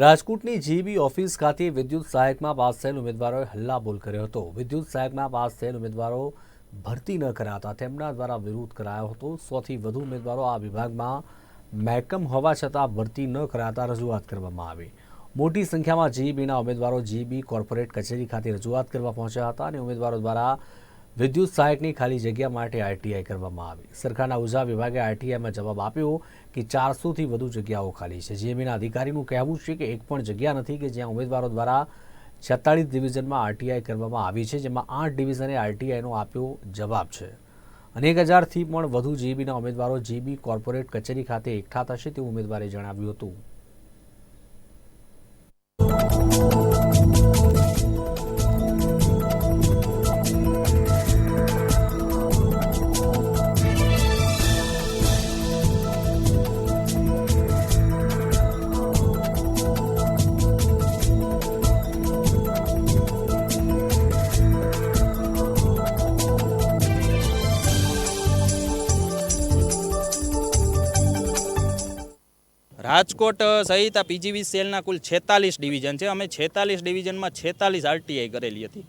રાજકોટની GB office ખાતે વિદ્યુત સહાયકમાં પાસ થયેલ ઉમેદવારોએ હલ્લાબોલ કર્યો હતો. વિદ્યુત સહાયકમાં પાસ થયેલ ઉમેદવારો ભરતી ન કરાતા તેમના દ્વારા વિરોધ કરાયો હતો. સોથી વધુ ઉમેદવારો આ વિભાગમાં મહેકમ હોવા છતાં ભરતી ન કરાતા રજૂઆત કરવામાં આવી. મોટી સંખ્યામાં જીબીના ઉમેદવારો જીબી કોર્પોરેટ કચેરી ખાતે રજૂઆત કરવા પહોંચ્યા હતા અને ઉમેદવારો દ્વારા વિદ્યુત સહાયકની ખાલી જગ્યા માટે આરટીઆઈ કરવામાં આવી. સરકારના ઊર્જા વિભાગે આરટીઆઈમાં જવાબ આપ્યો કે ચારસોથી વધુ જગ્યાઓ ખાલી છે. જીએમઈના અધિકારીનું કહેવું છે કે એક પણ જગ્યા નથી કે જ્યાં ઉમેદવારો દ્વારા છેતાળીસ ડિવિઝનમાં આરટીઆઈ કરવામાં આવી છે, જેમાં આઠ ડિવિઝને આરટીઆઈનો આપ્યો જવાબ છે. અનેક હજારથી પણ વધુ જીબીના ઉમેદવારો જીબી કોર્પોરેટ કચેરી ખાતે એકઠા થશે તેવું ઉમેદવારે જણાવ્યું હતું. રાજકોટ સહિત આ પીજીવી સેલના કુલ છેતાલીસ ડિવિઝન છે. અમે છેતાલીસ ડિવિઝનમાં છેતાલીસ આરટીઆઈ કરેલી હતી.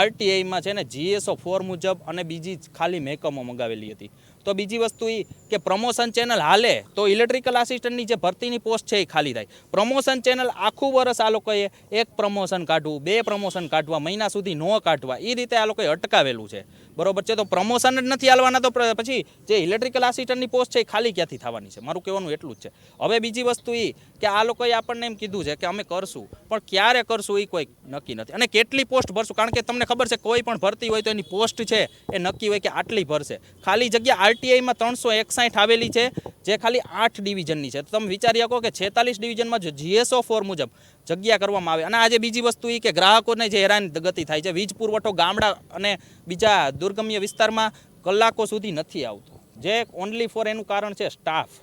આરટીઆઈમાં છે ને જીએસઓ ફોર મુજબ અને બીજી ખાલી મહેકમો મંગાવેલી હતી. તો બીજી વસ્તુ એ કે પ્રમોશન ચેનલ હાલે તો ઇલેક્ટ્રિકલ આસિસ્ટન્ટની જે ભરતીની પોસ્ટ છે એ ખાલી થાય. પ્રમોશન ચેનલ આખું વર્ષ આ લોકોએ એક પ્રમોશન કાઢવું, બે પ્રમોશન કાઢવા, મહિના સુધી ન કાઢવા એ રીતે આ લોકોએ અટકાવેલું છે. બરોબર છે? તો પ્રમોશન જ નથી હાલવાના તો પછી જે ઇલેક્ટ્રિકલ આસિસ્ટન્ટની પોસ્ટ છે એ ખાલી ક્યાંથી થવાની છે? મારું કહેવાનું એટલું જ છે. હવે બીજી વસ્તુ એ કે આ લોકોએ આપણને એમ કીધું છે કે અમે કરશું, પણ ક્યારે કરશું એ કોઈ નક્કી નથી. અને કેટલી પોસ્ટ ભરશું? કારણ કે તમને ખબર છે કોઈ પણ ભરતી હોય તો એની પોસ્ટ છે એ નક્કી હોય કે આટલી ભરશે. ખાલી જગ્યા આરટીઆઈમાં ત્રણસો એકસાઠ આવેલી છે, જે ખાલી આઠ ડિવિઝનની છે. તો તમે વિચારી શકો કે છેતાલીસ ડિવિઝનમાં જો જીએસઓ ફોર મુજબ જગ્યા કરવામાં આવે. અને આજે બીજી વસ્તુ એ કે ગ્રાહકોને જે હેરાન ગતિ થાય છે, વીજ પુરવઠો ગામડા અને બીજા દુર્ગમ્ય વિસ્તારમાં કલાકો સુધી નથી આવતો. જે ઓનલી ફોર એનું કારણ છે સ્ટાફ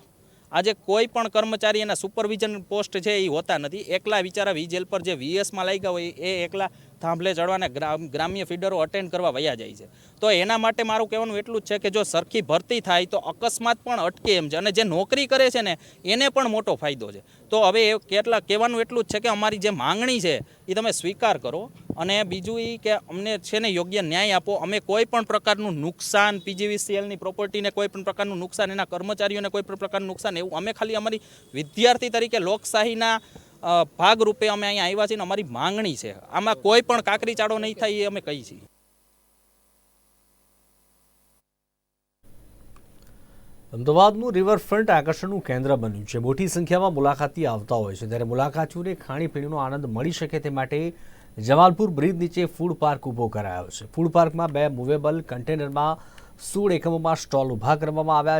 આજે કોઈ પણ કર્મચારી એના સુપરવિઝન પોસ્ટ છે એ હોતા નથી. એકલા બિચારા વીજ હેલ્પર જે વીએસમાં લાગ્યા હોય, એ એકલા થાંભલે ચડવાના ગ્રામ્ય ફીડરો અટેન્ડ કરવા વયા જાય છે. તો એના માટે મારું કહેવાનું એટલું જ છે કે જો સરખી ભરતી થાય તો અકસ્માત પણ અટકે એમ છે. અને જે નોકરી કરે છે ને, એને પણ મોટો ફાયદો છે. તો હવે એ કેટલા, કહેવાનું એટલું જ છે કે અમારી જે માંગણી છે, એ તમે સ્વીકાર કરો. અને બીજું એ કે અમને છે ને યોગ્ય ન્યાય આપો. અમે કોઈ પણ પ્રકારનું નુકસાન પીજીવીસીએલની પ્રોપર્ટીને કોઈ પણ પ્રકારનું નુકસાન, એના કર્મચારીઓને કોઈ પણ પ્રકારનું નુકસાન એવું, અમે ખાલી અમારી વિદ્યાર્થી તરીકે લોકશાહીના ભાગરૂપે અમે અહીંયા આવ્યા છીએ ને અમારી માંગણી છે. આમાં કોઈ પણ કાકરી ચાળો નહીં થાય એ અમે કહી છીએ. અમદાવાદનું રિવરફ્રન્ટ આકર્ષણનું કેન્દ્ર બન્યું છે. મોટી સંખ્યામાં મુલાકાતી આવતા હોય છે. ત્યારે મુલાકાતીઓને ખાણીપીણીનો આનંદ મળી શકે તે માટે જમાલપુર બ્રિજ નીચે ફૂડ પાર્ક ઊભો કરાયો છે. ફૂડ પાર્કમાં બે મૂવેબલ કન્ટેનરમાં સોળ એકમોમાં સ્ટોલ ઊભા કરવામાં આવ્યા